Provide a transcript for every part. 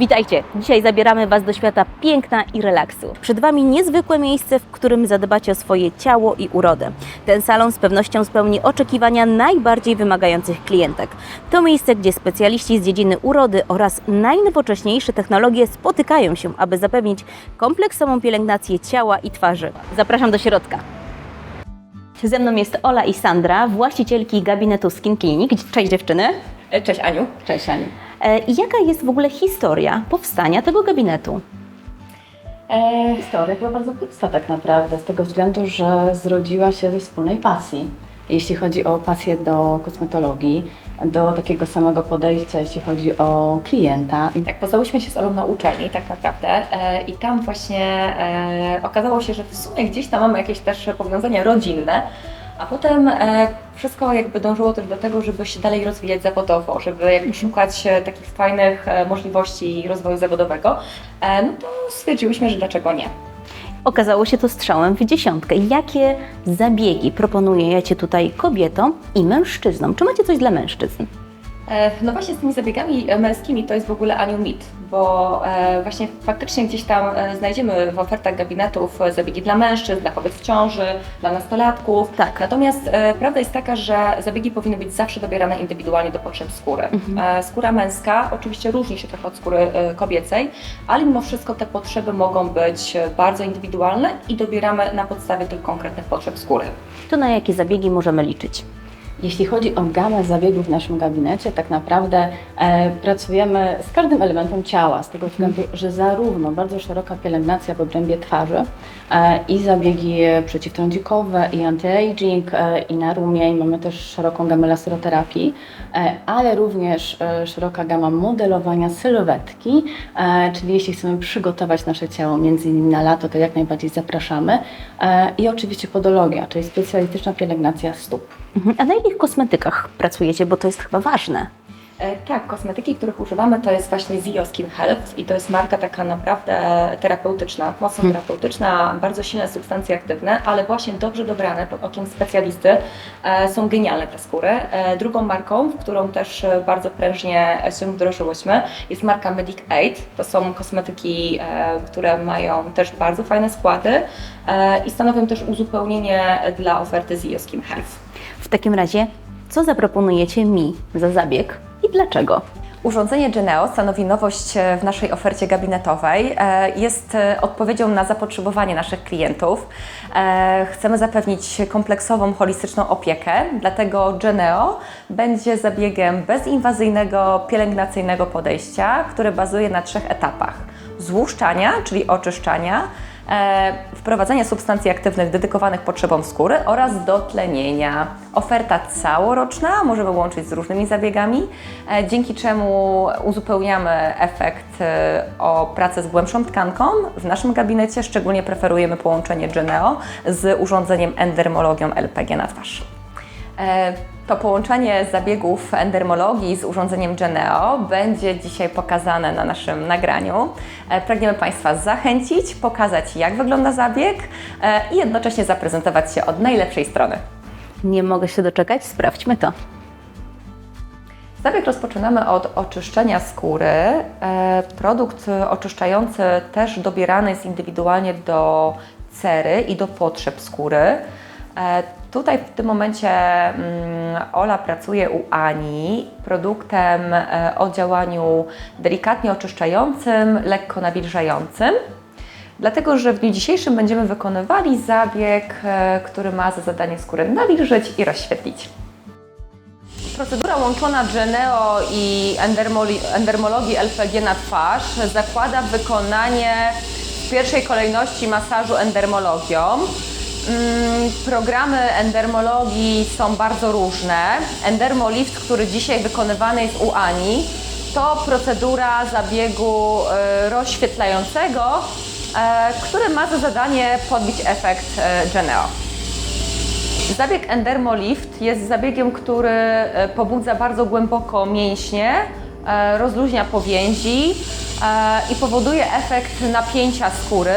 Witajcie! Dzisiaj zabieramy Was do świata piękna i relaksu. Przed Wami niezwykłe miejsce, w którym zadbacie o swoje ciało i urodę. Ten salon z pewnością spełni oczekiwania najbardziej wymagających klientek. To miejsce, gdzie specjaliści z dziedziny urody oraz najnowocześniejsze technologie spotykają się, aby zapewnić kompleksową pielęgnację ciała i twarzy. Zapraszam do środka. Ze mną jest Ola i Sandra, właścicielki gabinetu Skin Clinic. Cześć dziewczyny. E, Cześć Aniu. Cześć Aniu. E, I jaka jest w ogóle historia powstania tego gabinetu? E, historia była bardzo prosta tak naprawdę, z tego względu, że zrodziła się ze wspólnej pasji. Jeśli chodzi o pasję do kosmetologii, do takiego samego podejścia, jeśli chodzi o klienta. Tak, poznałyśmy się z Olą na uczelni tak naprawdę e, i tam właśnie okazało się, że w sumie gdzieś tam mamy jakieś też powiązania rodzinne, a potem e, wszystko jakby dążyło też do tego, żeby się dalej rozwijać zawodowo, żeby jakby szukać e, takich fajnych e, możliwości rozwoju zawodowego, e, no to stwierdziłyśmy, że dlaczego nie. Okazało się to strzałem w dziesiątkę. Jakie zabiegi proponujecie tutaj kobietom i mężczyznom? Czy macie coś dla mężczyzn? E, No właśnie z tymi zabiegami e, męskimi to jest w ogóle Aniu mit, bo e, właśnie faktycznie gdzieś tam e, znajdziemy w ofertach gabinetów e, zabiegi dla mężczyzn, dla kobiet w ciąży, dla nastolatków. Tak. Natomiast prawda jest taka, że zabiegi powinny być zawsze dobierane indywidualnie do potrzeb skóry. E, Skóra męska oczywiście różni się trochę od skóry kobiecej, ale mimo wszystko te potrzeby mogą być bardzo indywidualne i dobieramy na podstawie tych konkretnych potrzeb skóry. To na jakie zabiegi możemy liczyć? Jeśli chodzi o gamę zabiegów w naszym gabinecie, tak naprawdę e, pracujemy z każdym elementem ciała, z tego względu, że zarówno bardzo szeroka pielęgnacja w obrębie twarzy e, i zabiegi przeciwtrądzikowe, i anti-aging, e, i na rumień, mamy też szeroką gamę laseroterapii, e, ale również e, szeroka gama modelowania sylwetki, e, czyli jeśli chcemy przygotować nasze ciało między innymi na lato, to jak najbardziej zapraszamy. E, I oczywiście podologia, czyli specjalistyczna pielęgnacja stóp. Mhm. A na jakich kosmetykach pracujecie? Bo to jest chyba ważne. E, Tak, kosmetyki, których używamy, to jest właśnie Zio Skin Health i to jest marka taka naprawdę terapeutyczna, mocno terapeutyczna, bardzo silne substancje aktywne, ale właśnie dobrze dobrane pod okiem specjalisty e, są genialne te skóry. E, Drugą marką, w którą też e, bardzo prężnie się wdrożyłyśmy, jest marka Medic Aid. To są kosmetyki, e, które mają też bardzo fajne składy e, i stanowią też uzupełnienie dla oferty Zio Skin Health. Takim razie, co zaproponujecie mi za zabieg i dlaczego? Urządzenie Geneo stanowi nowość e, w naszej ofercie gabinetowej. E, Jest e, odpowiedzią na zapotrzebowanie naszych klientów. Chcemy zapewnić kompleksową, holistyczną opiekę, dlatego Geneo będzie zabiegiem bezinwazyjnego, pielęgnacyjnego podejścia, które bazuje na trzech etapach. Złuszczania, czyli oczyszczania, e, wprowadzenia substancji aktywnych dedykowanych potrzebom skóry oraz dotlenienia. Oferta całoroczna możemy łączyć z różnymi zabiegami, e, dzięki czemu uzupełniamy efekt e, o pracę z głębszą tkanką. W naszym gabinecie szczególnie preferujemy połączenie Geneo z urządzeniem endermologią LPG na twarz. To połączenie zabiegów endermologii z urządzeniem Geneo będzie dzisiaj pokazane na naszym nagraniu. E, Pragniemy Państwa zachęcić, pokazać jak wygląda zabieg e, i jednocześnie zaprezentować się od najlepszej strony. Nie mogę się doczekać, sprawdźmy to. Zabieg rozpoczynamy od oczyszczenia skóry. E, Produkt oczyszczający też dobierany jest indywidualnie do cery i do potrzeb skóry. Tutaj w tym momencie mm, Ola pracuje u Ani produktem e, o działaniu delikatnie oczyszczającym, lekko nawilżającym. Dlatego, że w dniu dzisiejszym będziemy wykonywali zabieg, e, który ma za zadanie skórę nawilżyć i rozświetlić. Procedura łączona Geneo i endermologii LPG na twarz zakłada wykonanie w pierwszej kolejności masażu endermologią. Mm, Programy endermologii są bardzo różne. Endermolift, który dzisiaj wykonywany jest u Ani, to procedura zabiegu e, rozświetlającego, e, który ma za zadanie podbić efekt e, Geneo. Zabieg Endermolift jest zabiegiem, który pobudza bardzo głęboko mięśnie, rozluźnia powięzi i powoduje efekt napięcia skóry.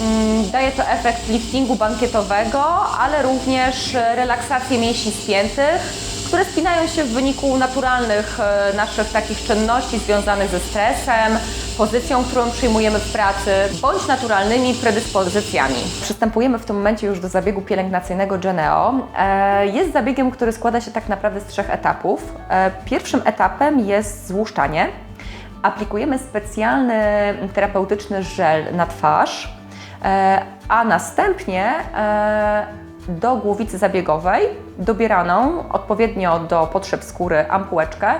Mm, Daje to efekt liftingu bankietowego, ale również e, relaksację mięśni spiętych które spinają się w wyniku naturalnych e, naszych takich czynności związanych ze stresem, pozycją, którą przyjmujemy w pracy, bądź naturalnymi predyspozycjami. Przystępujemy w tym momencie już do zabiegu pielęgnacyjnego Geneo. E, Jest zabiegiem, który składa się tak naprawdę z trzech etapów. Pierwszym etapem jest złuszczanie. Aplikujemy specjalny terapeutyczny żel na twarz, a następnie e, do głowicy zabiegowej dobieraną odpowiednio do potrzeb skóry ampułeczkę,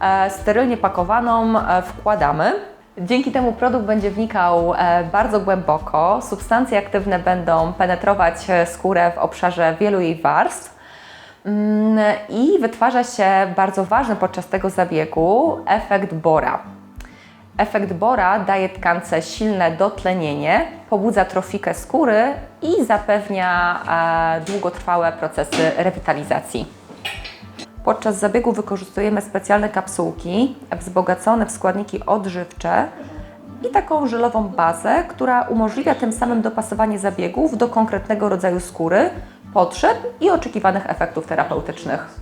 e, sterylnie pakowaną e, wkładamy. Dzięki temu produkt będzie wnikał e, bardzo głęboko. Substancje aktywne będą penetrować e, skórę w obszarze wielu jej warstw. Mm, I wytwarza się bardzo ważny podczas tego zabiegu efekt Bora. Efekt Bora daje tkance silne dotlenienie, pobudza trofikę skóry i zapewnia e, długotrwałe procesy rewitalizacji. Podczas zabiegu wykorzystujemy specjalne kapsułki wzbogacone w składniki odżywcze i taką żelową bazę, która umożliwia tym samym dopasowanie zabiegów do konkretnego rodzaju skóry, potrzeb i oczekiwanych efektów terapeutycznych.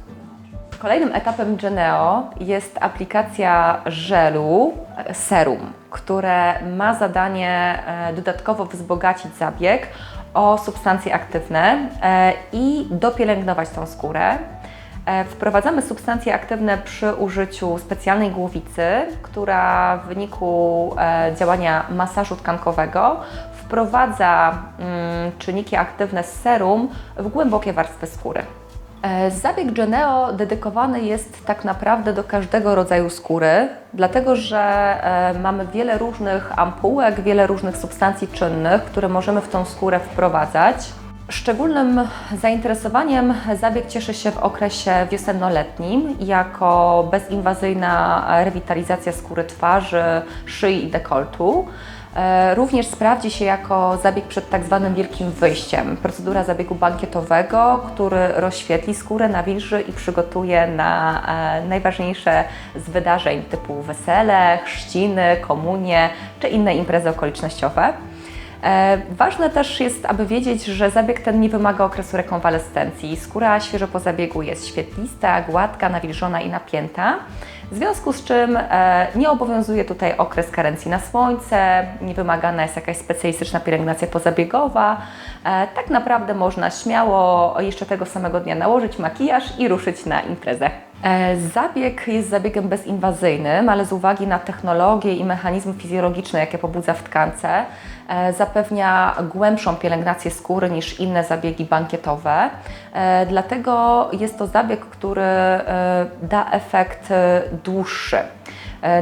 Kolejnym etapem Geneo jest aplikacja żelu serum, które ma zadanie e, dodatkowo wzbogacić zabieg o substancje aktywne e, i dopielęgnować tą skórę. E, Wprowadzamy substancje aktywne przy użyciu specjalnej głowicy, która w wyniku działania masażu tkankowego wprowadza mm, czynniki aktywne z serum w głębokie warstwy skóry. E, Zabieg Geneo dedykowany jest tak naprawdę do każdego rodzaju skóry, dlatego że e, mamy wiele różnych ampułek, wiele różnych substancji czynnych, które możemy w tą skórę wprowadzać. Szczególnym zainteresowaniem zabieg cieszy się w okresie wiosennoletnim jako bezinwazyjna rewitalizacja skóry twarzy, szyi i dekoltu. E, Również sprawdzi się jako zabieg przed tak zwanym wielkim wyjściem. Procedura zabiegu bankietowego, który rozświetli skórę, nawilży i przygotuje na e, najważniejsze z wydarzeń typu wesele, chrzciny, komunie czy inne imprezy okolicznościowe. E, Ważne też jest, aby wiedzieć, że zabieg ten nie wymaga okresu rekonwalescencji. Skóra świeżo po zabiegu jest świetlista, gładka, nawilżona i napięta. W związku z czym e, nie obowiązuje tutaj okres karencji na słońce, nie wymagana jest jakaś specjalistyczna pielęgnacja pozabiegowa. E, tak naprawdę można śmiało jeszcze tego samego dnia nałożyć makijaż i ruszyć na imprezę. E, Zabieg jest zabiegiem bezinwazyjnym, ale z uwagi na technologię i mechanizmy fizjologiczne, jakie pobudza w tkance, e, zapewnia głębszą pielęgnację skóry niż inne zabiegi bankietowe. E, Dlatego jest to zabieg, który da efekt dłuższy.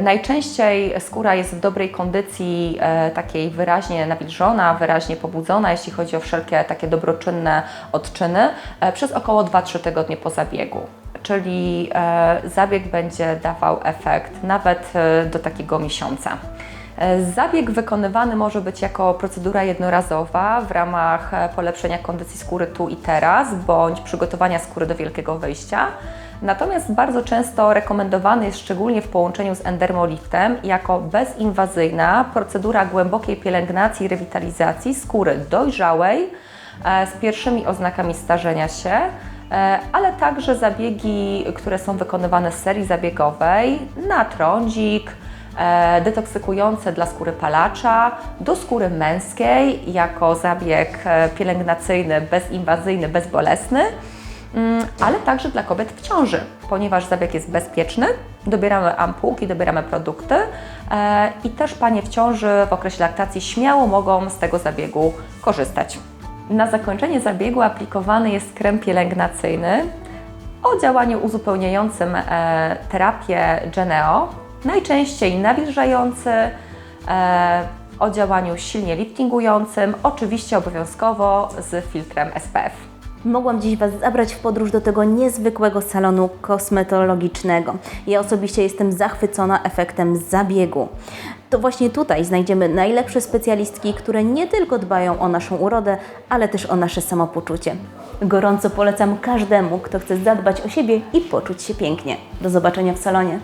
Najczęściej skóra jest w dobrej kondycji, takiej wyraźnie nawilżona, wyraźnie pobudzona, jeśli chodzi o wszelkie takie dobroczynne odczyny, przez około 2-3 tygodnie po zabiegu. Czyli e, zabieg będzie dawał efekt nawet e, do takiego miesiąca. E, Zabieg wykonywany może być jako procedura jednorazowa w ramach polepszenia kondycji skóry tu i teraz, bądź przygotowania skóry do wielkiego wyjścia. Natomiast bardzo często rekomendowany jest szczególnie w połączeniu z endermoliftem jako bezinwazyjna procedura głębokiej pielęgnacji i rewitalizacji skóry dojrzałej z pierwszymi oznakami starzenia się, ale także zabiegi, które są wykonywane z serii zabiegowej. Na trądzik, e, detoksykujące dla skóry palacza, do skóry męskiej jako zabieg e, pielęgnacyjny, bezinwazyjny, bezbolesny, mm, ale także dla kobiet w ciąży, ponieważ zabieg jest bezpieczny, dobieramy ampułki, dobieramy produkty e, i też panie w ciąży w okresie laktacji śmiało mogą z tego zabiegu korzystać. Na zakończenie zabiegu aplikowany jest krem pielęgnacyjny o działaniu uzupełniającym e, terapię Geneo, najczęściej nawilżający, e, o działaniu silnie liftingującym, oczywiście obowiązkowo z filtrem SPF. Mogłam dziś Was zabrać w podróż do tego niezwykłego salonu kosmetologicznego. Ja osobiście jestem zachwycona efektem zabiegu. To właśnie tutaj znajdziemy najlepsze specjalistki, które nie tylko dbają o naszą urodę, ale też o nasze samopoczucie. Gorąco polecam każdemu, kto chce zadbać o siebie i poczuć się pięknie. Do zobaczenia w salonie.